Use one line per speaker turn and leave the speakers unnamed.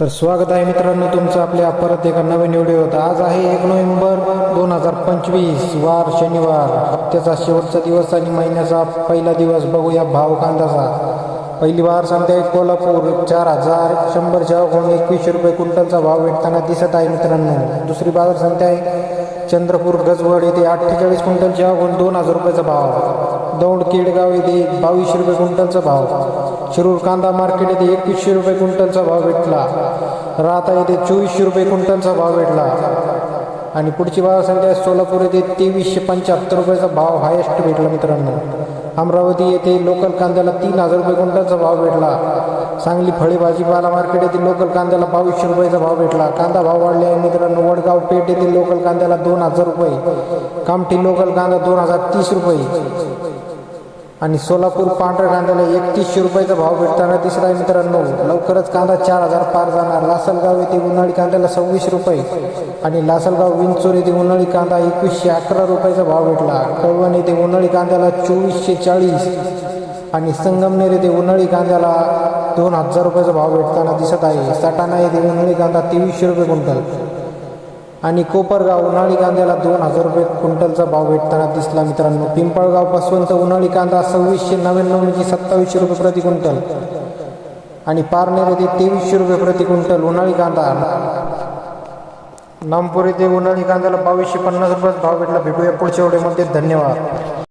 तर स्वागत आहे मित्रांनो तुमचं आपल्या परत एका नवीन व्हिडिओत. आज आहे एक नोव्हेंबर दोन हजार पंचवीस वार शनिवार. हप्त्याचा शेवटचा दिवस आणि महिन्याचा पहिला दिवस बघूया भाव कांद्याचा पहिली वार सांगते आहे कोल्हापूर चार हजार शंभरच्या कोण एकवीसशे रुपये क्विंटलचा भाव भेटताना दिसत आहे मित्रांनो. दुसरी बाजार सांगते आहे चंद्रपूर गजवड येथे अठ्ठेचाळीस क्विंटलच्या कोण दोन हजार रुपयाचा भाव. दौंड केडगाव येथे बावीसशे रुपये क्विंटलचा भाव. शिरूर कांदा मार्केट येथे एकवीसशे रुपये क्विंटलचा भाव भेटला. राहता येथे चोवीसशे रुपये क्विंटलचा भाव भेटला. आणि पुढची बाजार संख्या आहे सोलापूर येथे तेवीसशे पंच्याहत्तर रुपयाचा भाव हायेस्ट भेटला मित्रांनो. अमरावती येथे लोकल कांद्याला तीन हजार रुपये क्विंटलचा भाव भेटला. सांगली फळे भाजीपाला मार्केट येथे लोकल कांद्याला बावीसशे रुपयाचा भाव भेटला. कांदा भाव वाढले आहे मित्रांनो. वडगाव पेठ येथे लोकल कांद्याला दोन हजार रुपये. कामठी लोकल कांदा दोन हजार तीस रुपये. आणि सोलापूर पांढऱ्या कांद्याला एकतीसशे रुपयाचा भाव भेटताना दिसत आहे मित्रांनो. लवकरच कांदा चार हजार पार जाणार. लासलगाव येथे उन्हाळी कांद्याला सव्वीस रुपये आणि लासलगाव विंचूर येथे उन्हाळी कांदा एकवीसशे अकरा रुपयाचा भाव भेटला. कळवण येथे उन्हाळी कांद्याला चोवीसशे चाळीस आणि संगमनेर येथे उन्हाळी कांद्याला दोन हजार रुपयाचा भाव भेटताना दिसत आहे. सटाणा येथे उन्हाळी कांदा तेवीसशे रुपये क्विंटल. आणि कोपरगाव उन्हाळी कांद्याला दोन हजार रुपये क्विंटलचा भाव भेटताना दिसला मित्रांनो. पिंपळगावपासूनचा उन्हाळी कांदा सव्वीसशे नव्याण्णव म्हणजे सत्तावीसशे रुपये प्रति क्विंटल. आणि पारनेर येथे तेवीसशे रुपये प्रति क्विंटल उन्हाळी कांदा. नामपूर येथे उन्हाळी कांद्याला बावीसशे पन्नास रुपयाचा भाव भेटला. भेटूया पुढच्या वेळेमध्ये धन्यवाद.